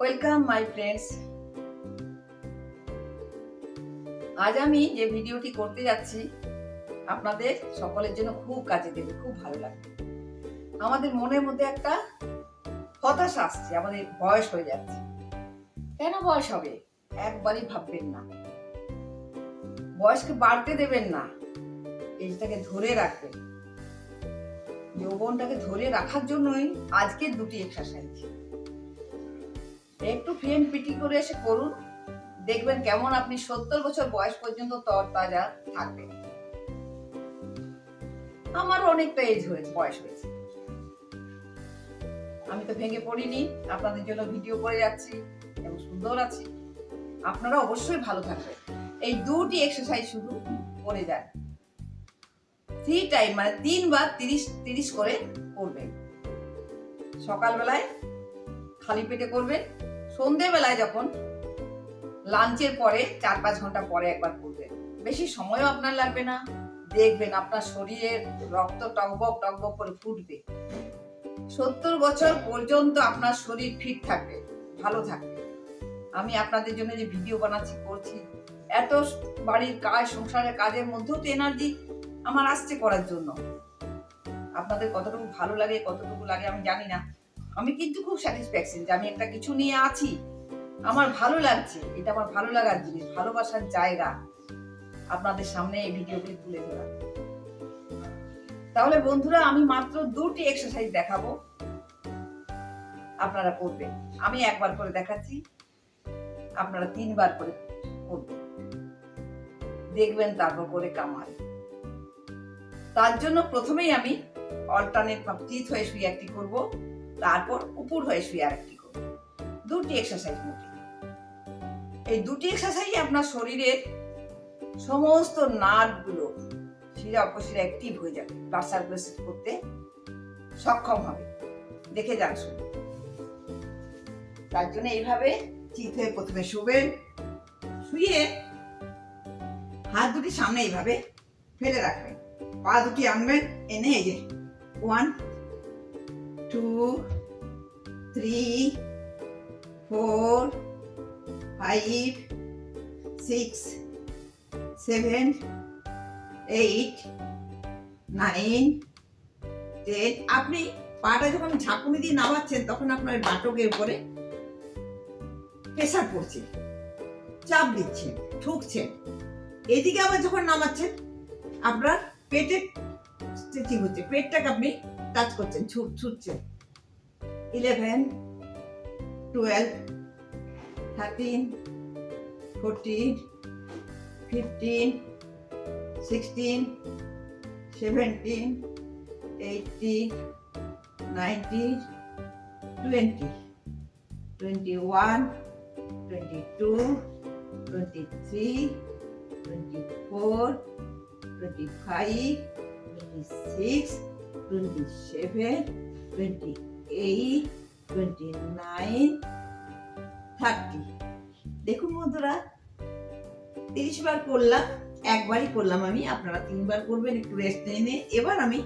Welcome my friends আজ আমি যে ভিডিওটি করতে যাচ্ছি, আপনাদের সকলের জন্য খুব কাজে দেবে, খুব ভালো লাগবে। আমাদের মনের মধ্যে একটা হতাশা আসছে, আমাদের বয়স হয়ে যাচ্ছে। কেন বয়স হবে? একবারই ভাববেন না। বয়সকে বাড়তে দেবেন না। এজটাকে ধরে রাখবেন। যৌবনটাকে ধরে রাখার জন্যই আজকের দুটি এক্সারসাইজ একটু ফ্রেম পিটি করে এসে করুন। দেখবেন কেমন আপনি সত্তর বছর বয়স পর্যন্ত তরতাজা থাকবেন। আমার অনেকটা এজ হয়েছে বয়স হয়েছে। আমি তো ভেঙে পড়িনি, আপনাদের জন্য ভিডিও করে যাচ্ছি, এবং সুন্দর আছি। আপনারা অবশ্যই ভালো থাকবেন। এই দুটি এক্সারসাইজ শুধু করে যান। থ্রি টাইম মানে তিনবার তিরিশ তিরিশ করে করবেন। সকালবেলায় খালি পেটে করবেন সন্ধেবেলায় যখন লাঞ্চের পরে চার পাঁচ ঘণ্টা পরে একবার করবেন বেশি সময়ও আপনার লাগবে না। দেখবেন আপনার শরীরের রক্ত টকবক টকবক করে ফুটবে। সত্তর বছর পর্যন্ত আপনার শরীর ফিট থাকবে, ভালো থাকবে। আমি আপনাদের জন্য যে ভিডিও বানাচ্ছি, করছি, এত বাড়ির কাজ, সংসারের কাজের মধ্যেও তো এনার্জি আমার আসছে করার জন্য। আপনাদের কতটুকু ভালো লাগে, কতটুকু লাগে আমি জানি না। আমি কিন্তু খুব স্যাটিসফ্যাকশন যে আমি একটা কিছু নিয়ে আছি। আমার ভালো লাগছে, এটা আমার ভালো লাগার জিনিস, ভালোবাসার জায়গা আপনাদের সামনে এই ভিডিওটি তুলে ধরা। তাহলে বন্ধুরা, আমি মাত্র দুটি এক্সারসাইজ দেখাবো। আপনারা করবেন। আমি একবার করে দেখাচ্ছি, আপনারা তিনবার করে করবেন। দেখবেন তারপর করে কামাল। তার জন্য প্রথমেই আমি অল্টারনেট বা চিত হয়ে শুয়ে একটি করব। তারপর উপর হয়ে শুয়ে আরেকটি করব। দুটি এক্সারসাইজ মোটে এই দুটি এক্সারসাইজ আপনার শরীরের সমস্ত নার্ভগুলো শিরা উপশিরা অ্যাক্টিভ হয়ে যাবে। ব্লাড সার্কুলেশন করতে সক্ষম হবে। দেখে যান শুধু তার জন্য এইভাবে চিত হয়ে প্রথমে শুবেন। শুয়ে হাত দুটি সামনে এইভাবে ফেলে রাখবেন। পা দুটি আনবেন। এনে এই যে one two, three, four, five, six, seven, eight, nine, ten. আপনি পাটা যখন ঝাঁকুনি দিয়ে নামাচ্ছেন, তখন আপনার বাটকের উপরে প্রেশার পড়ছে, চাপ দিচ্ছেন, ঠুকছেন। এদিকে আবার যখন নামাচ্ছেন, আপনার পেটে স্ট্রেচিং হচ্ছে। পেটটাকে আপনি টাচ করছেন ছুট ছুটছেন। Eleven twelve thirteen fourteen fifteen sixteen seventeen eighteen nineteen twenty twenty one twenty two twenty three twenty four 25, 26, 27, 28, 29, 30 দেখুন বন্ধুরা তিরিশ বার করলাম একবারই করলাম আমি আপনারা তিনবার করবেন একটু রেস্ট নিয়ে এবার আমি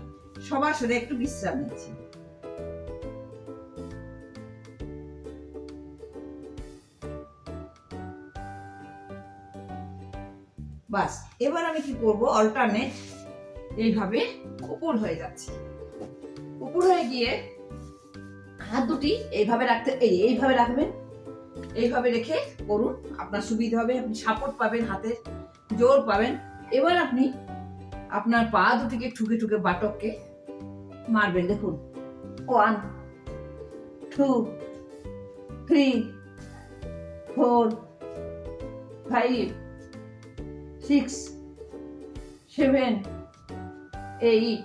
সবার সাথে একটু বিশ্রাম নিচ্ছি। বাস এবার আমি কি করব? অল্টারনেট এইভাবে উপর হয়ে যাচ্ছি। উপর হয়ে গিয়ে হাত দুটি এইভাবে রাখতে এই এইভাবে রাখবেন। এইভাবে রেখে করুন। আপনার সুবিধা হবে আপনি সাপোর্ট পাবেন হাতে জোর পাবেন। এবার আপনি আপনার পা দুটিকে ঠুকে ঠুকে বাটককে মারবেন। দেখুন। One two three four five six, seven, eight,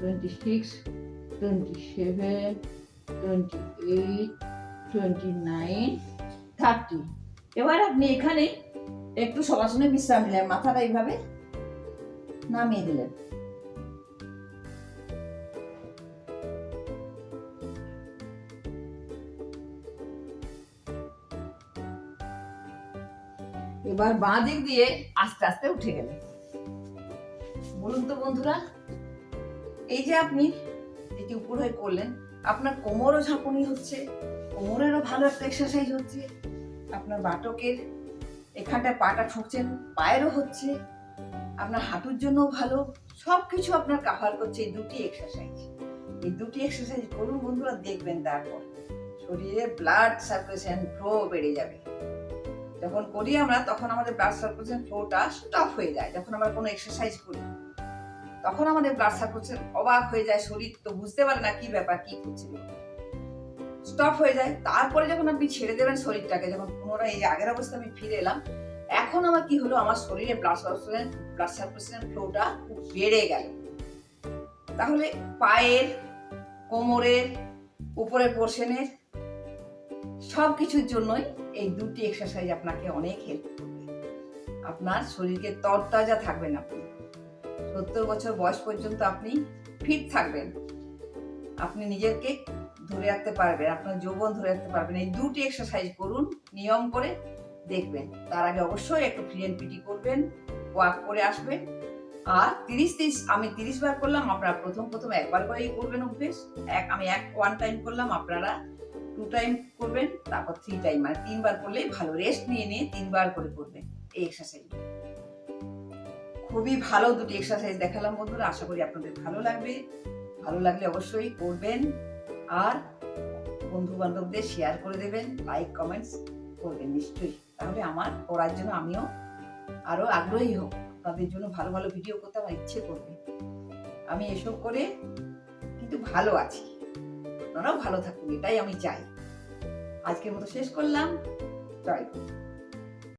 26, 27, 28, 29, thirty এবার আপনি এখানে একটু সবাসনে বিশ্রাম নিলেন মাথাটা এইভাবে নামিয়ে দিলেন। এবার বাঁ দিক দিয়ে আস্তে আস্তে উঠে গেলেন। বলুন তো বন্ধুরা এই যে আপনি এটি উপর হয়ে করলেন, আপনার কোমরও ঝাঁকুনি হচ্ছে, কোমরেরও ভালো একটা এক্সারসাইজ হচ্ছে, আপনার বাটকের এখানটায় পাটা ঠুকছেন, পায়েরও হচ্ছে, আপনার হাঁটুর জন্য ভালো সব কিছু আপনার কাভার করছে এই দুটি এক্সারসাইজ এই দুটি এক্সারসাইজ করুন বন্ধুরা, দেখবেন তারপর। শরীরে ব্লাড সার্কুলেশন ফ্লো বেড়ে যাবে। যখন করি আমরা, তখন আমাদের ব্লাড সার্কুলেশন ফ্লোটা স্টপ হয়ে যায়। যখন আমরা কোনো এক্সারসাইজ করি তখন আমাদের ব্লাড সার্কুলেশন অবাক হয়ে যায় শরীর, তো বুঝতে পারে না কি ব্যাপার, কি করছে স্টপ হয়ে যায়, তারপরে যখন আপনি ছেড়ে দেবেন শরীরটাকে, যখন পুনরায় এই আগের অবস্থা আমি ফিরে এলাম, এখন আমার কি হলো, আমার শরীরে ব্লাড সার্কুলেশন ব্লাড সার্কুলেশন ফ্লোটা বেড়ে গেল। তাহলে পায়ের, কোমরের উপরের পোর্শনের সব কিছুর জন্যই এই দুটি এক্সারসাইজ আপনাকে অনেক হেল্প করবে। আপনার শরীরকে তরতাজা থাকবেন আপনি সত্তর বছর বয়স পর্যন্ত আপনি ফিট থাকবেন। আপনি নিজেকে ধরে রাখতে পারবেন, আপনার যৌবন ধরে রাখতে পারবেন। এই দুটি এক্সারসাইজ করুন, নিয়ম করে দেখবেন। তার আগে অবশ্যই একটু ফ্রি এন্ড পিটি করবেন ওয়াক করে আসবেন। আর তিরিশ তিরিশ, আমি তিরিশ বার করলাম, আপনারা প্রথম প্রথম একবার করেই করবেন অভ্যেস। এক, আমি এক ওয়ান টাইম করলাম, আপনারা টু টাইম করবেন, তারপর থ্রি টাইম মানে তিনবার করলেই ভালো। রেস্ট নিয়ে নিয়ে তিনবার করে করবেন এই এক্সারসাইজ খুবই ভালো দুটি এক্সারসাইজ দেখালাম বন্ধুরা। আশা করি আপনাদের ভালো লাগবে। ভালো লাগলে অবশ্যই করবেন আর বন্ধু বান্ধবদের শেয়ার করে দেবেন। লাইক কমেন্টস করবেন নিশ্চয়ই। তাহলে আমার করার জন্য আমিও আরও আগ্রহী হব। তাদের জন্য ভালো ভালো ভিডিও করতে আমার ইচ্ছে করবে। আমি এসব করে কিন্তু ভালো আছি। আপনারাও ভালো থাকুন, এটাই আমি চাই। আজকের মতো শেষ করলাম। জয়।